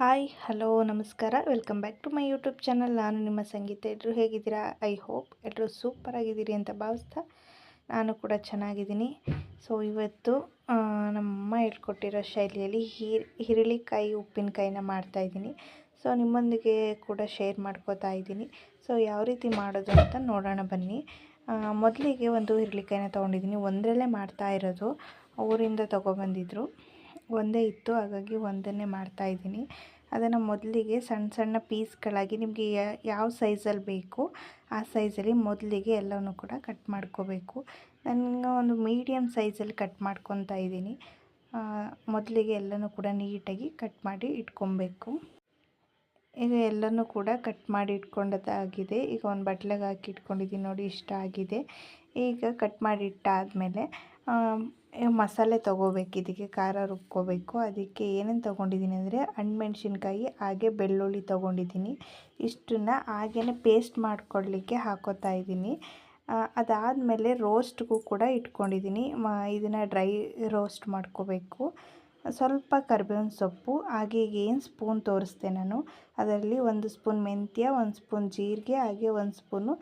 Hi hello ನಮಸ್ಕಾರ. Welcome back to my YouTube channel ನಾನು ನಿಮ್ಮ ಸಂಗೀತ. ಎಲ್ಲರೂ ಹೇಗಿದ್ದೀರಾ? ಐ ಹೋಪ್ ಎಲ್ಲರೂ ಸೂಪರ್ ಆಗಿದ್ದೀರಿ ಅಂತ ಭಾವಿಸ್ತಾ ನಾನು ಕೂಡ ಚೆನ್ನಾಗಿದ್ದೀನಿ. ಸೊ ಇವತ್ತು ನಮ್ಮಮ್ಮ ಹೇಳ್ಕೊಟ್ಟಿರೋ ಶೈಲಿಯಲ್ಲಿ ಹೀರ್, ಹಿರಳಿಕಾಯಿ ಉಪ್ಪಿನಕಾಯಿನ ಮಾಡ್ತಾಯಿದ್ದೀನಿ ಸೊ ನಿಮ್ಮೊಂದಿಗೆ ಕೂಡ ಶೇರ್ ಮಾಡ್ಕೋತಾ ಇದ್ದೀನಿ. ಸೊ ಯಾವ ರೀತಿ ಮಾಡೋದು ಅಂತ ನೋಡೋಣ ಬನ್ನಿ. ಮೊದಲಿಗೆ ಒಂದು ಹಿರಳಿಕಾಯಿನ ತೊಗೊಂಡಿದ್ದೀನಿ. ಒಂದರಲ್ಲೇ ಮಾಡ್ತಾ ಇರೋದು. ಊರಿಂದ ತೊಗೊಬಂದಿದ್ರು. ಒಂದೇ ಇತ್ತು, ಹಾಗಾಗಿ ಒಂದನ್ನೇ ಮಾಡ್ತಾ ಇದ್ದೀನಿ. ಅದನ್ನು ಮೊದಲಿಗೆ ಸಣ್ಣ ಸಣ್ಣ ಪೀಸ್ಗಳಾಗಿ ನಿಮಗೆ ಯಾವ ಸೈಜಲ್ಲಿ ಬೇಕು, ಆ ಸೈಜಲ್ಲಿ ಮೊದಲಿಗೆ ಎಲ್ಲವೂ ಕೂಡ ಕಟ್ ಮಾಡ್ಕೋಬೇಕು. ನಾನು ಒಂದು ಮೀಡಿಯಮ್ ಸೈಜಲ್ಲಿ ಕಟ್ ಮಾಡ್ಕೊತಾ ಇದ್ದೀನಿ. ಮೊದಲಿಗೆ ಎಲ್ಲನೂ ಕೂಡ ನೀಟಾಗಿ ಕಟ್ ಮಾಡಿ ಇಟ್ಕೊಬೇಕು. ಈಗ ಎಲ್ಲನೂ ಕೂಡ ಕಟ್ ಮಾಡಿ ಇಟ್ಕೊಂಡದಾಗಿದೆ ಈಗ ಒಂದು ಬಟ್ಲೆಗೆ ಹಾಕಿ ಇಟ್ಕೊಂಡಿದ್ದೀನಿ ನೋಡಿ, ಇಷ್ಟ ಆಗಿದೆ. ಈಗ ಕಟ್ ಮಾಡಿ ಇಟ್ಟಾದಮೇಲೆ ಮಸಾಲೆ ತೊಗೋಬೇಕು, ಇದಕ್ಕೆ ಖಾರ ರುಬ್ಕೋಬೇಕು. ಅದಕ್ಕೆ ಏನೇನು ತೊಗೊಂಡಿದ್ದೀನಿ ಅಂದರೆ ಹಣ್ಮೆಣ್ಸಿನ್ಕಾಯಿ, ಹಾಗೆ ಬೆಳ್ಳುಳ್ಳಿ ತೊಗೊಂಡಿದ್ದೀನಿ. ಇಷ್ಟನ್ನು ಹಾಗೇ ಪೇಸ್ಟ್ ಮಾಡ್ಕೊಳ್ಳಿಕ್ಕೆ ಹಾಕೋತಾ ಇದ್ದೀನಿ. ಅದಾದಮೇಲೆ ರೋಸ್ಟ್ಗೂ ಕೂಡ ಇಟ್ಕೊಂಡಿದ್ದೀನಿ. ಮ, ಇದನ್ನು ಡ್ರೈ ರೋಸ್ಟ್ ಮಾಡ್ಕೋಬೇಕು. ಸ್ವಲ್ಪ ಕರಿಬೇವಿನ ಸೊಪ್ಪು, ಹಾಗೆ ಏನು ಸ್ಪೂನ್ ತೋರಿಸ್ದೆ ನಾನು. ಅದರಲ್ಲಿ ಒಂದು ಸ್ಪೂನ್ ಮೆಂತ್ಯ, ಒಂದು ಸ್ಪೂನ್ ಜೀರಿಗೆ, ಹಾಗೆ ಒಂದು ಸ್ಪೂನು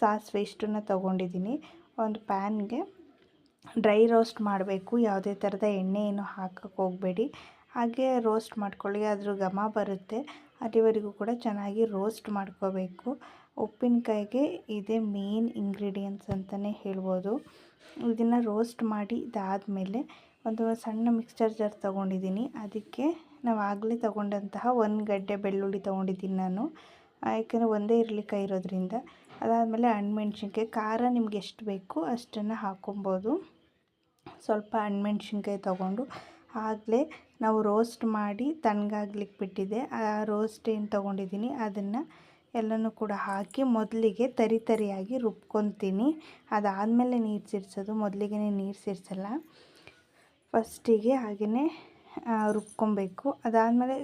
ಸಾಸಿವೆ ಇಷ್ಟನ್ನು ತೊಗೊಂಡಿದ್ದೀನಿ. ಒಂದು ಪ್ಯಾನ್ಗೆ ಡ್ರೈ ರೋಸ್ಟ್ ಮಾಡಬೇಕು. ಯಾವುದೇ ಥರದ ಎಣ್ಣೆ ಏನು ಹಾಕಕ್ಕೆ ಹೋಗಬೇಡಿ. ಹಾಗೆ ರೋಸ್ಟ್ ಮಾಡ್ಕೊಳ್ಳಿ. ಅದ್ರ ಘಮ ಬರುತ್ತೆ. ಅಲ್ಲಿವರೆಗೂ ಕೂಡ ಚೆನ್ನಾಗಿ ರೋಸ್ಟ್ ಮಾಡ್ಕೋಬೇಕು. ಉಪ್ಪಿನಕಾಯಿಗೆ ಇದೇ ಮೇನ್ ಇಂಗ್ರೀಡಿಯೆಂಟ್ಸ್ ಅಂತಲೇ ಹೇಳ್ಬೋದು. ಇದನ್ನು ರೋಸ್ಟ್ ಮಾಡಿ ಇದಾದಮೇಲೆ ಒಂದು ಸಣ್ಣ ಮಿಕ್ಸ್ಚರ್ ಜಾರ್ ತೊಗೊಂಡಿದ್ದೀನಿ. ಅದಕ್ಕೆ ನಾವು ಆಗಲೇ ತೊಗೊಂಡಂತಹ ಒಂದು ಗಡ್ಡೆ ಬೆಳ್ಳುಳ್ಳಿ ತೊಗೊಂಡಿದ್ದೀನಿ ನಾನು. ಯಾಕೆಂದರೆ ಒಂದೇ ಇರಲಿಕ್ಕೆ ಇರೋದ್ರಿಂದ. ಅದಾದಮೇಲೆ ಹಣ್ಮೆಣ್ಸಿನ್ಕಾಯಿ. ಖಾರ ನಿಮ್ಗೆ ಎಷ್ಟು ಬೇಕು ಅಷ್ಟನ್ನು ಹಾಕೊಬೋದು. ಸ್ವಲ್ಪ ಹಣ್ಮೆಣ್ಸಿನ್ಕಾಯಿ ತೊಗೊಂಡು ಆಗಲೇ ನಾವು ರೋಸ್ಟ್ ಮಾಡಿ ತಣ್ಣಗಾಗ್ಲಿಕ್ಕೆ ಬಿಟ್ಟಿದ್ದೆ ಆ ರೋಸ್ಟ್ ಏನು ತೊಗೊಂಡಿದ್ದೀನಿ ಅದನ್ನು ಎಲ್ಲನೂ ಕೂಡ ಹಾಕಿ ಮೊದಲಿಗೆ ತರಿ ತರಿಯಾಗಿ ರುಬ್ಕೊತೀನಿ. ಅದಾದಮೇಲೆ ನೀರು ಸೇರಿಸೋದು. ಮೊದಲಿಗೆ ನೀರು ಸೇರಿಸಲ್ಲ. ಫಸ್ಟಿಗೆ ಹಾಗೆಯೇ ರುಬ್ಕೊಬೇಕು. ಅದಾದಮೇಲೆ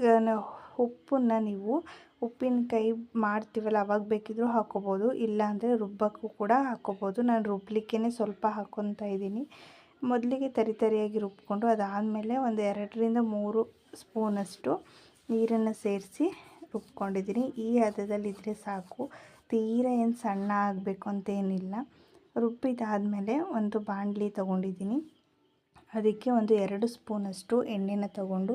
ಉಪ್ಪನ್ನ ನೀವು ಉಪ್ಪಿನಕಾಯಿ ಮಾಡ್ತೀವಲ್ಲ, ಅವಾಗ ಬೇಕಿದ್ರೂ ಹಾಕೋಬೋದು. ಇಲ್ಲಾಂದರೆ ರುಬ್ಬಕ್ಕೂ ಕೂಡ ಹಾಕ್ಕೊಬೋದು ನಾನು ರುಬ್ಲಿಕ್ಕೇ ಸ್ವಲ್ಪ ಹಾಕ್ಕೊತಾ ಇದ್ದೀನಿ. ಮೊದಲಿಗೆ ತರಿ ತರಿಯಾಗಿ ರುಬ್ಬಿಕೊಂಡು ಅದಾದಮೇಲೆ ಒಂದು ಎರಡರಿಂದ ಮೂರು ಸ್ಪೂನಷ್ಟು ನೀರನ್ನು ಸೇರಿಸಿ ರುಬ್ಕೊಂಡಿದ್ದೀನಿ. ಈ ಹದದಲ್ಲಿದ್ದರೆ ಸಾಕು. ತೀರ ಏನು ಸಣ್ಣ ಆಗಬೇಕು ಅಂತ ಏನಿಲ್ಲ ರುಬ್ಬಿದಾದಮೇಲೆ ಒಂದು ಬಾಣಲಿ ತೊಗೊಂಡಿದ್ದೀನಿ. ಅದಕ್ಕೆ ಒಂದು ಎರಡು ಸ್ಪೂನಷ್ಟು ಎಣ್ಣೆನ ತಗೊಂಡು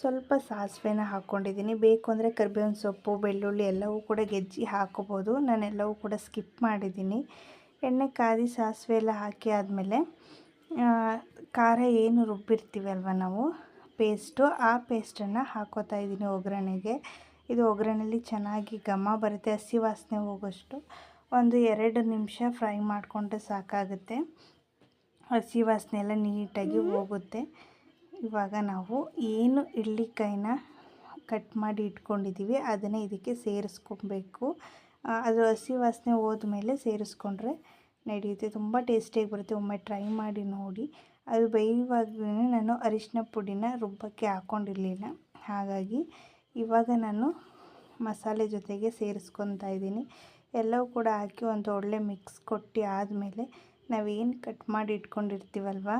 ಸ್ವಲ್ಪ ಸಾಸಿವೆನ ಹಾಕ್ಕೊಂಡಿದ್ದೀನಿ ಬೇಕು ಅಂದರೆ ಕರಿಬೇವಿನ ಸೊಪ್ಪು, ಬೆಳ್ಳುಳ್ಳಿ ಎಲ್ಲವೂ ಕೂಡ ಗೆಜ್ಜಿ ಹಾಕೋಬೋದು. ನಾನೆಲ್ಲವೂ ಕೂಡ ಸ್ಕಿಪ್ ಮಾಡಿದ್ದೀನಿ. ಎಣ್ಣೆ ಕಾದಿ ಸಾಸಿವೆ ಎಲ್ಲ ಹಾಕಿ ಆದಮೇಲೆ ಖಾರ ಏನು ರುಬ್ಬಿರ್ತೀವಲ್ವ ನಾವು? ಪೇಸ್ಟು. ಆ ಪೇಸ್ಟನ್ನು ಹಾಕೋತಾ ಇದ್ದೀನಿ ಒಗ್ಗರಣೆಗೆ. ಇದು ಒಗ್ಗರಣೆಯಲ್ಲಿ ಚೆನ್ನಾಗಿ ಘಮ ಬರುತ್ತೆ, ಹಸಿ ವಾಸನೆ ಹೋಗೋಷ್ಟು. ಒಂದು ಎರಡು ನಿಮಿಷ ಫ್ರೈ ಮಾಡಿಕೊಂಡ್ರೆ ಸಾಕಾಗುತ್ತೆ. ಹಸಿ ವಾಸನೆ ಎಲ್ಲ ನೀಟಾಗಿ ಹೋಗುತ್ತೆ. ಇವಾಗ ನಾವು ಏನು ಇಡ್ಲಿಕಾಯಿನ ಕಟ್ ಮಾಡಿ ಇಟ್ಕೊಂಡಿದ್ದೀವಿ, ಅದನ್ನೇ ಇದಕ್ಕೆ ಸೇರಿಸ್ಕೊಬೇಕು. ಅದು ಹಸಿ ವಾಸನೆ ಹೋದ್ಮೇಲೆ ಸೇರಿಸ್ಕೊಂಡ್ರೆ ನಡೆಯುತ್ತೆ. ತುಂಬ ಟೇಸ್ಟಿಯಾಗಿ ಬರುತ್ತೆ. ಒಮ್ಮೆ ಟ್ರೈ ಮಾಡಿ ನೋಡಿ. ಅದು ಬೇಯುವಾಗಲೇ ನಾನು ಅರಿಶಿನ ಪುಡಿನ ರುಬ್ಬಕ್ಕೆ ಹಾಕ್ಕೊಂಡಿರಲಿಲ್ಲ ಹಾಗಾಗಿ ಇವಾಗ ನಾನು ಮಸಾಲೆ ಜೊತೆಗೆ ಸೇರಿಸ್ಕೊತಾ ಇದ್ದೀನಿ. ಎಲ್ಲವೂ ಕೂಡ ಹಾಕಿ ಒಂದು ಒಳ್ಳೆ ಮಿಕ್ಸ್ ಕೊಟ್ಟು ಆದಮೇಲೆ ನಾವೇನು ಕಟ್ ಮಾಡಿ ಇಟ್ಕೊಂಡಿರ್ತೀವಲ್ವ?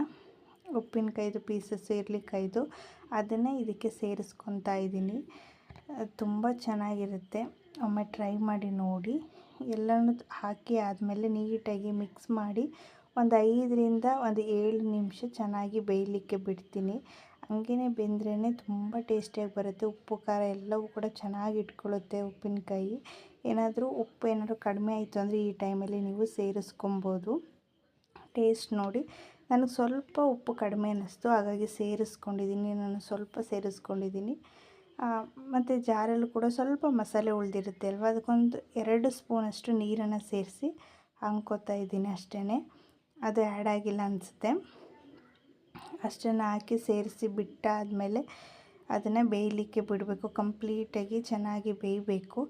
ಉಪ್ಪಿನಕಾಯ್ದು, ಪೀಸಸ್ ಇರ್ಲಿಕ್ಕಾಯ್ದು ಅದನ್ನು ಇದಕ್ಕೆ ಸೇರಿಸ್ಕೊತಾ ಇದ್ದೀನಿ. ತುಂಬ ಚೆನ್ನಾಗಿರುತ್ತೆ. ಒಮ್ಮೆ ಟ್ರೈ ಮಾಡಿ ನೋಡಿ. ಎಲ್ಲನೂ ಹಾಕಿ ಆದಮೇಲೆ ನೀಟಾಗಿ ಮಿಕ್ಸ್ ಮಾಡಿ ಒಂದು ಐದರಿಂದ ಒಂದು ಏಳು ನಿಮಿಷ ಚೆನ್ನಾಗಿ ಬೇಯಲಿಕ್ಕೆ ಬಿಡ್ತೀನಿ. ಹಂಗೇ ಬೆಂದ್ರೇ ತುಂಬ ಟೇಸ್ಟಿಯಾಗಿ ಬರುತ್ತೆ. ಉಪ್ಪು, ಖಾರ ಎಲ್ಲವೂ ಕೂಡ ಚೆನ್ನಾಗಿ ಇಟ್ಕೊಳ್ಳುತ್ತೆ ಉಪ್ಪಿನಕಾಯಿ. ಏನಾದರೂ ಉಪ್ಪು ಏನಾದರೂ ಕಡಿಮೆ ಆಯಿತು ಅಂದರೆ ಈ ಟೈಮಲ್ಲಿ ನೀವು ಸೇರಿಸ್ಕೊಬೋದು. ಟೇಸ್ಟ್ ನೋಡಿ ನನಗೆ ಸ್ವಲ್ಪ ಉಪ್ಪು ಕಡಿಮೆ ಅನ್ನಿಸ್ತು, ಹಾಗಾಗಿ ಸೇರಿಸ್ಕೊಂಡಿದ್ದೀನಿ, ನಾನು ಸ್ವಲ್ಪ ಸೇರಿಸ್ಕೊಂಡಿದ್ದೀನಿ. ಮತ್ತು ಜಾರಲ್ಲೂ ಕೂಡ ಸ್ವಲ್ಪ ಮಸಾಲೆ ಉಳಿದಿರುತ್ತೆ ಅಲ್ವ? ಅದಕ್ಕೊಂದು ಎರಡು ಸ್ಪೂನಷ್ಟು ನೀರನ್ನು ಸೇರಿಸಿ ಹಂಕೋತಾ ಇದ್ದೀನಿ ಅಷ್ಟೇ ಅದು ಆ್ಯಡ್ ಆಗಿಲ್ಲ ಅನಿಸುತ್ತೆ. ಅಷ್ಟನ್ನು ಹಾಕಿ ಸೇರಿಸಿ ಬಿಟ್ಟಾದಮೇಲೆ ಅದನ್ನು ಬೇಯಲಿಕ್ಕೆ ಬಿಡಬೇಕು. ಕಂಪ್ಲೀಟಾಗಿ ಚೆನ್ನಾಗಿ ಬೇಯಬೇಕು.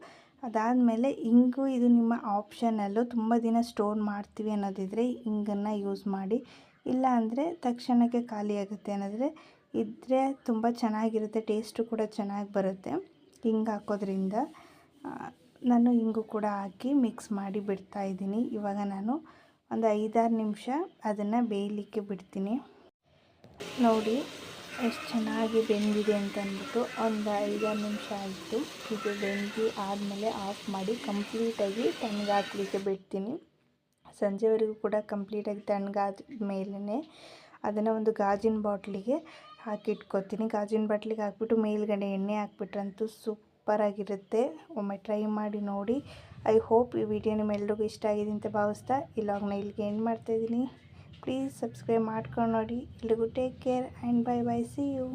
ಅದಾದಮೇಲೆ ಇಂಗು ಇದು ನಿಮ್ಮ ಆಪ್ಷನಲ್ಲು ತುಂಬ ದಿನ ಸ್ಟೋರ್ ಮಾಡ್ತೀವಿ ಅನ್ನೋದಿದ್ದರೆ ಇಂಗನ್ನು ಯೂಸ್ ಮಾಡಿ ಇಲ್ಲ ಅಂದರೆ ತಕ್ಷಣಕ್ಕೆ ಖಾಲಿಯಾಗುತ್ತೆ ಅನ್ನೋದ್ರೆ ಇದ್ದರೆ ತುಂಬ ಚೆನ್ನಾಗಿರುತ್ತೆ ಟೇಸ್ಟು ಕೂಡ ಚೆನ್ನಾಗಿ ಬರುತ್ತೆ. ಹಿಂಗೆ ಹಾಕೋದ್ರಿಂದ ನಾನು ಹಿಂಗು ಕೂಡ ಹಾಕಿ ಮಿಕ್ಸ್ ಮಾಡಿ ಬಿಡ್ತಾ ಇದ್ದೀನಿ. ಇವಾಗ ನಾನು ಒಂದು ಐದಾರು ನಿಮಿಷ ಅದನ್ನು ಬೇಯಲಿಕ್ಕೆ ಬಿಡ್ತೀನಿ. ನೋಡಿ, ಎಷ್ಟು ಚೆನ್ನಾಗಿ ಬೆಂದಿದೆ ಅಂತ ಅಂದ್ಬಿಟ್ಟು ಒಂದು ಐದಾರು ನಿಮಿಷ ಆಯಿತು. ಇದು ಬೆಂದಿ ಆದಮೇಲೆ ಆಫ್ ಮಾಡಿ ಕಂಪ್ಲೀಟಾಗಿ ತಣ್ಣಗಾಗಲಿಕ್ಕೆ ಬಿಡ್ತೀನಿ. ಸಂಜೆವರೆಗೂ ಕೂಡ ಕಂಪ್ಲೀಟಾಗಿ ತಣ್ಣಗಾದ ಮೇಲೇ ಅದನ್ನು ಒಂದು ಗಾಜಿನ ಬಾಟ್ಲಿಗೆ ಹಾಕಿಟ್ಕೊತೀನಿ ಗಾಜಿನ ಬಾಟ್ಲಿಗೆ ಹಾಕ್ಬಿಟ್ಟು ಮೇಲ್ಗಡೆ ಎಣ್ಣೆ ಹಾಕ್ಬಿಟ್ರಂತೂ ಸೂಪರಾಗಿರುತ್ತೆ ಒಮ್ಮೆ ಟ್ರೈ ಮಾಡಿ ನೋಡಿ. ಐ ಹೋಪ್ ಈ ವಿಡಿಯೋ ನಿಮ್ಮೆಲ್ರಿಗೂ ಇಷ್ಟ ಆಗಿದೆ ಅಂತ ಭಾವಿಸ್ತಾ ಇಲ್ಲವಾಗ ನಾನು ಇಲ್ಲಿಗೆ ಎಂಡ್ ಮಾಡ್ತಾಯಿದ್ದೀನಿ ಪ್ಲೀಸ್ ಸಬ್ಸ್ಕ್ರೈಬ್ ಮಾಡ್ಕೊಂಡು ನೋಡಿ. ಎಲ್ರಿಗೂ take care and bye bye see you